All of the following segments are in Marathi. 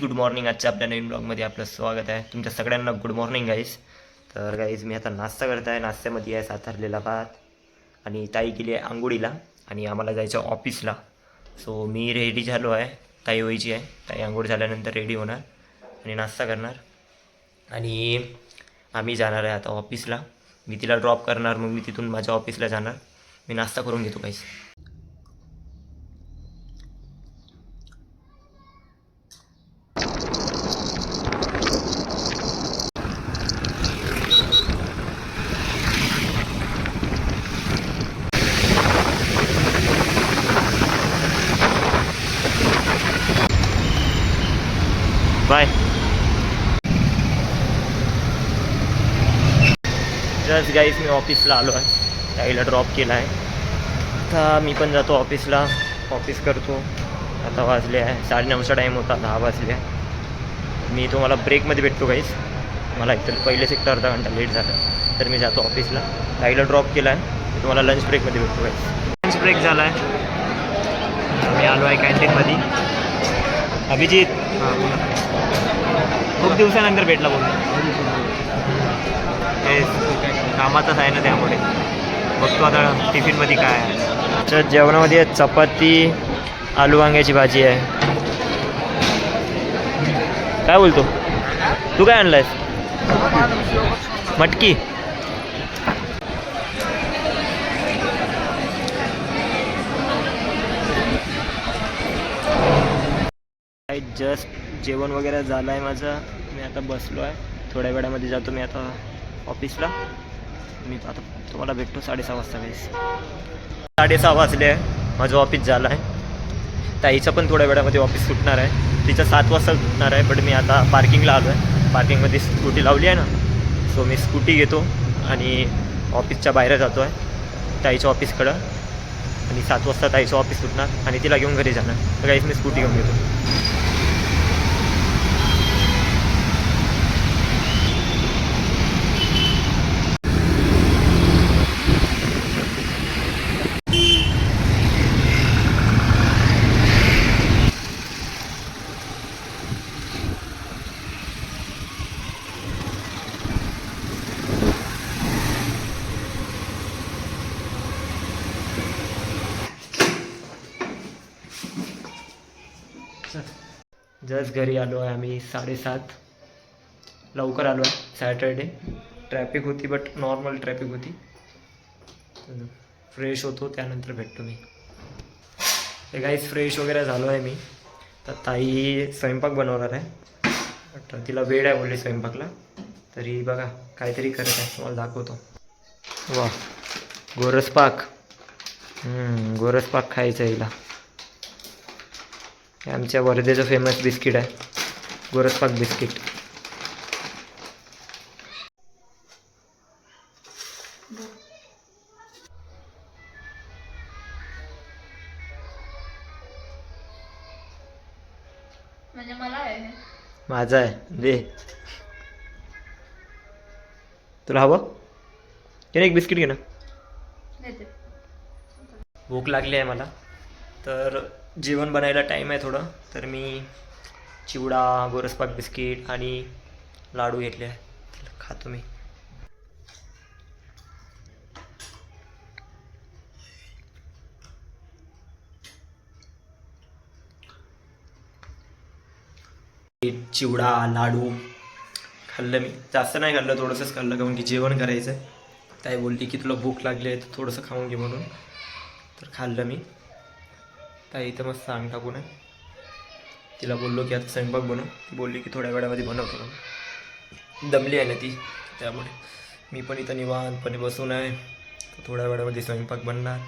गुड मॉर्निंग आजच्या आपल्या नवीन ब्लॉगमध्ये आपलं स्वागत आहे. तुमच्या सगळ्यांना गुड मॉर्निंग गाईज तर गाईज मी आता नाश्ता करत आहे नाश्त्यामध्ये आहे सातारलेला भात आणि ताई गेली आहे आंघोळीला आणि आम्हाला जायचं ऑफिसला सो मी रेडी झालो आहे. ताई व्हायची आहे. ताई आंघोळ झाल्यानंतर रेडी होणार आणि नाश्ता करणार. आणि आम्ही जाणार आहे आता ऑफिसला मी तिला ड्रॉप करणार मग मी तिथून माझ्या ऑफिसला जाणार. मी नाश्ता करून घेतो काहीच बाय. जस्ट गाईज मी ऑफिसला आलो आहे. ताईला ड्रॉप केला आहे. आता मी पण जातो ऑफिसला ऑफिस करतो. आता वाजले आहे. साडेनऊचा टाईम होता. दहा वाजले आहे. मी तुम्हाला ब्रेकमध्ये भेटतो काहीच मला एकतर पहिलेच एक अर्धा घंटा लेट झाला. तर मी जातो ऑफिसला ताईला ड्रॉप केला आहे. तुम्हाला लंच ब्रेकमध्ये भेटतो काहीच लंच ब्रेक झाला आहे. मी आलो आहे कॅन्टीनमध्ये अभिजित. खूप दिवसानंतर भेटला बोलतो कामातच आहे ना त्यामुळे. बघतो आता टिफिनमध्ये काय आहे. जेवणामध्ये चपाती आलू वांग्याची भाजी आहे. काय बोलतो? तू काय आणलायस? मटकी. जस्ट जेवण वगैरे झालं आहे माझं. मी आता बसलो आहे थोड्या वेळामध्ये जातो मी आता ऑफिसला मी आता तुम्हाला भेटतो साडेसहा वाजता वेळेस. साडेसहा वाजले. आहे माझं ऑफिस झालं आहे ताईचं पण थोड्या वेळामध्ये ऑफिस सुटणार आहे. तिचं सात वाजता सुटणार आहे बट मी आता पार्किंगला आलो आहे पार्किंगमध्ये स्कूटी लावली आहे ना सो मी स्कूटी घेतो आणि ऑफिसच्या बाहेर जातो आहे ताईच्या ऑफिसकडं आणि सात वाजता ताईचं ऑफिस सुटणार आणि तिला घेऊन घरी जाणार. तर काहीच मी स्कूटी घेऊन घेतो. जस्ट घरी आलो आहे आम्ही साडेसात. लवकर आलो आहे सॅटरडे. ट्रॅफिक होती बट नॉर्मल ट्रॅफिक होती. फ्रेश होतो त्यानंतर भेटतो मी. ते काहीच फ्रेश वगैरे झालो आहे मी. तर ताई स्वयंपाक बनवणार आहे. बट तिला वेळ आहे बोलली स्वयंपाकला. तरी बघा काहीतरी करत आहे. तुम्हाला दाखवतो. वा गोरसपाक. गोरसपाक खायचं आहे हिला. हे आमच्या वर्धेचं फेमस बिस्किट आहे. गोरसपाक बिस्किट म्हणजे. माझा आहे. दे. तुला हवं? घे ना एक बिस्किट घे ना भूक लागली आहे मला. तर जेवण बनायला टाईम आहे थोडं तर मी चिवडा गोरसपाक बिस्किट आणि लाडू घेतले आहे. खातो मी. चिवडा लाडू खाल्लं मी. जास्त नाही खाल्लं थोडंसंच खाल्लं कारण की जेवण करायचं आहे ताई बोलली की तुला भूक लागली आहे तर थोडंसं खाऊन घे म्हणून. तर खाल्लं मी. ताई इथं मस्त अंग टाकून आहे? तिला बोललो की आता स्वयंपाक बनव. ती बोलली की थोड्या वेळामध्ये बनवतो. दमली आहे ना ती त्यामुळे. मी पण इथं निवांतपणे बसून आहे. थोड्या वेळामध्ये स्वयंपाक बनणार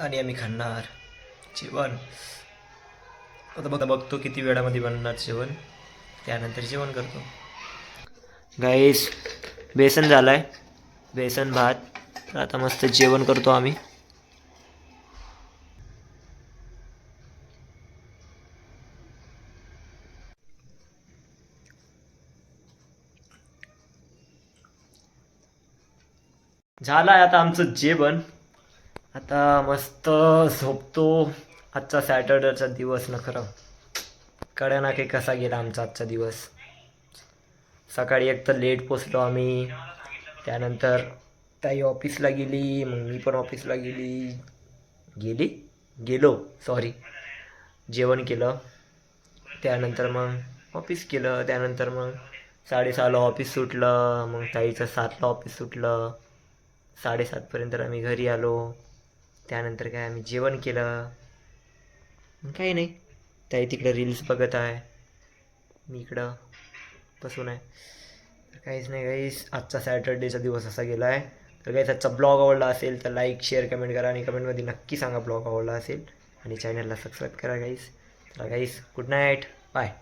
आणि आम्ही खाणार. जेवण. आता बघा बघतो किती वेळामध्ये बनणार जेवण. त्यानंतर जेवण करतो. गाईस बेसन झालं आहे बेसन भात. आता मस्त जेवण करतो आम्ही. झालं आहे आता आमचं जेवण. आता मस्त झोपतो. आजचा सॅटर्डेचा दिवस ना खरं. कळ्या ना काही कसा गेला आमचा आजचा दिवस. सकाळी एक तर लेट पोचलो आम्ही. त्यानंतर ताई ऑफिसला गेली मग मी पण ऑफिसला गेली. गेली? गेलो सॉरी जेवण केलं. त्यानंतर मग ऑफिस केलं. त्यानंतर मग साडेसहाला ऑफिस सुटलं. मग ताईचं सातला ऑफिस सुटलं. साडेसातपर्यंत आम्ही घरी आलो. त्यानंतर काय आम्ही जेवण केलं. मग काही नाही. ताई तिकडं रील्स बघत आहे. मी इकडं बसून आहे. तर काहीच नाही काहीच आजचा सॅटर्डेचा दिवस असा गेला आहे तर काहीच आजचा ब्लॉग आवडला असेल तर लाईक शेअर कमेंट करा आणि कमेंटमध्ये नक्की सांगा ब्लॉग आवडला असेल. आणि चॅनलला सबस्क्राईब करा गाईस तर गाईस गुड नाईट बाय